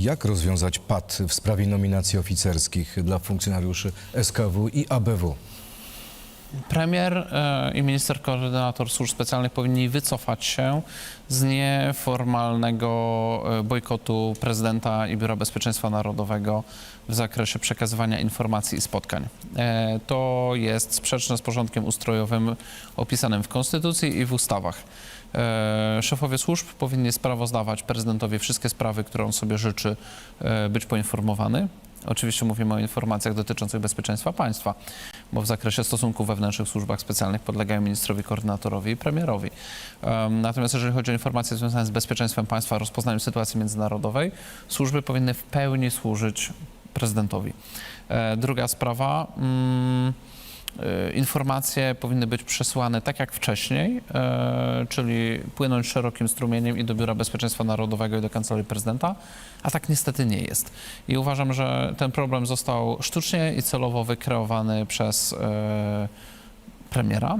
Jak rozwiązać pad w sprawie nominacji oficerskich dla funkcjonariuszy SKW i ABW? Premier e, i minister koordynator służb specjalnych powinni wycofać się z nieformalnego e, bojkotu prezydenta i Biura Bezpieczeństwa Narodowego w zakresie przekazywania informacji i spotkań. E, To jest sprzeczne z porządkiem ustrojowym opisanym w Konstytucji i w ustawach. E, Szefowie służb powinni sprawozdawać prezydentowi wszystkie sprawy, które on sobie życzy e, być poinformowany. Oczywiście mówimy o informacjach dotyczących bezpieczeństwa państwa, bo w zakresie stosunków wewnętrznych w służbach specjalnych podlegają ministrowi koordynatorowi i premierowi. Em, Natomiast jeżeli chodzi o informacje związane z bezpieczeństwem państwa, rozpoznaniem sytuacji międzynarodowej, służby powinny w pełni służyć prezydentowi. E, Druga sprawa. mm, Informacje powinny być przesłane tak jak wcześniej, e, czyli płynąć szerokim strumieniem i do Biura Bezpieczeństwa Narodowego i do Kancelarii Prezydenta, a tak niestety nie jest. I uważam, że ten problem został sztucznie i celowo wykreowany przez e, premiera